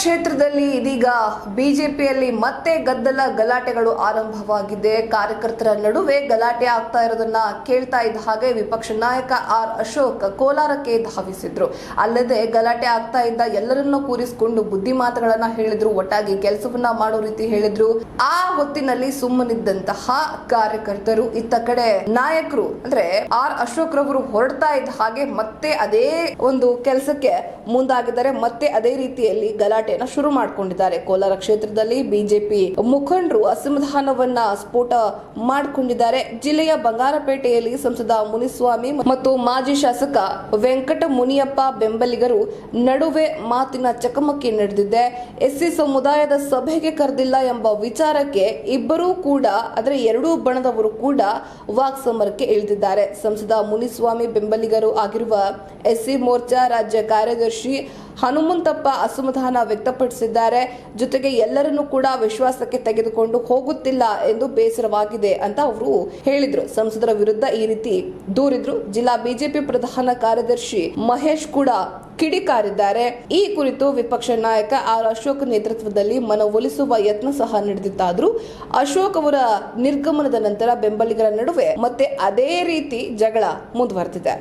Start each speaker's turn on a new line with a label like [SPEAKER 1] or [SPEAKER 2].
[SPEAKER 1] ಕ್ಷೇತ್ರದಲ್ಲಿ ಇದೀಗ ಬಿಜೆಪಿಯಲ್ಲಿ ಮತ್ತೆ ಗದ್ದಲ ಗಲಾಟೆಗಳು ಆರಂಭವಾಗಿದೆ. ಕಾರ್ಯಕರ್ತರ ನಡುವೆ ಗಲಾಟೆ ಆಗ್ತಾ ಇರೋದನ್ನ ಕೇಳ್ತಾ ಇದ್ದ ಹಾಗೆ ವಿಪಕ್ಷ ನಾಯಕ ಆರ್ ಅಶೋಕ್ ಕೋಲಾರಕ್ಕೆ ಧಾವಿಸಿದ್ರು. ಅಲ್ಲದೆ ಗಲಾಟೆ ಆಗ್ತಾ ಇದ್ದ ಎಲ್ಲರನ್ನೂ ಕೂರಿಸಿಕೊಂಡು ಬುದ್ಧಿ ಮಾತುಗಳನ್ನ ಹೇಳಿದ್ರು. ಒಟ್ಟಾಗಿ ಕೆಲಸವನ್ನ ಮಾಡೋ ರೀತಿ ಹೇಳಿದ್ರು. ಆ ಹೊತ್ತಿನಲ್ಲಿ ಸುಮ್ಮನಿದ್ದಂತಹ ಕಾರ್ಯಕರ್ತರು ಇತ್ತ ಕಡೆ ನಾಯಕರು, ಅಂದ್ರೆ ಆರ್ ಅಶೋಕ್ ರವರು ಹೊರಡ್ತಾ ಇದ್ದ ಹಾಗೆ ಮತ್ತೆ ಅದೇ ಒಂದು ಕೆಲಸಕ್ಕೆ ಮುಂದಾಗಿದ್ದಾರೆ. ಮತ್ತೆ ಅದೇ ರೀತಿಯಲ್ಲಿ ಗಲಾಟೆಯನ್ನ ಶುರು ಮಾಡಿಕೊಂಡಿದ್ದಾರೆ. ಕೋಲಾರ ಕ್ಷೇತ್ರದಲ್ಲಿ ಬಿಜೆಪಿ ಮುಖಂಡರು ಅಸಮಾಧಾನವನ್ನ ಸ್ಫೋಟ ಮಾಡಿಕೊಂಡಿದ್ದಾರೆ. ಜಿಲ್ಲೆಯ ಬಂಗಾರಪೇಟೆಯಲ್ಲಿ ಸಂಸದ ಮುನಿಸ್ವಾಮಿ ಮತ್ತು ಮಾಜಿ ಶಾಸಕ ವೆಂಕಟ ಮುನಿಯಪ್ಪ ಬೆಂಬಲಿಗರು ನಡುವೆ ಮಾತಿನ ಚಕಮಕಿ ನಡೆದಿದೆ. ಎಸ್ಸಿ ಸಮುದಾಯದ ಸಭೆಗೆ ಕರೆದಿಲ್ಲ ಎಂಬ ವಿಚಾರಕ್ಕೆ ಇಬ್ಬರೂ ಕೂಡ, ಅದರ ಎರಡೂ ಬಣದವರು ಕೂಡ ವಾಕ್ಸಮರಕ್ಕೆ ಇಳಿದಿದ್ದಾರೆ. ಸಂಸದ ಮುನಿಸ್ವಾಮಿ ಬೆಂಬಲಿಗರು ಆಗಿರುವ ಎಸ್ಸಿ ಮೋರ್ಚಾ ರಾಜ್ಯ ಕಾರ್ಯದರ್ಶಿ ಹನುಮಂತಪ್ಪ ಅಸಮಾಧಾನ ವ್ಯಕ್ತಪಡಿಸಿದ್ದಾರೆ. ಜೊತೆಗೆ ಎಲ್ಲರನ್ನೂ ಕೂಡ ವಿಶ್ವಾಸಕ್ಕೆ ತೆಗೆದುಕೊಂಡು ಹೋಗುತ್ತಿಲ್ಲ ಎಂದು ಬೇಸರವಾಗಿದೆ ಅಂತ ಅವರು ಹೇಳಿದ್ರು. ಸಂಸದರ ವಿರುದ್ಧ ಈ ರೀತಿ ದೂರಿದ್ರು. ಜಿಲ್ಲಾ ಬಿಜೆಪಿ ಪ್ರಧಾನ ಕಾರ್ಯದರ್ಶಿ ಮಹೇಶ್ ಕೂಡ ಕಿಡಿಕಾರಿದ್ದಾರೆ. ಈ ಕುರಿತು ವಿಪಕ್ಷ ನಾಯಕ ಆರ್ ಅಶೋಕ್ ನೇತೃತ್ವದಲ್ಲಿ ಮನವೊಲಿಸುವ ಯತ್ನ ಸಹ ನಡೆದಿತ್ತಾದ್ರೂ. ಅಶೋಕ್ ಅವರ ನಿರ್ಗಮನದ ನಂತರ ಬೆಂಬಲಿಗರ ನಡುವೆ ಮತ್ತೆ ಅದೇ ರೀತಿ ಜಗಳ ಮುಂದುವರೆದಿದೆ.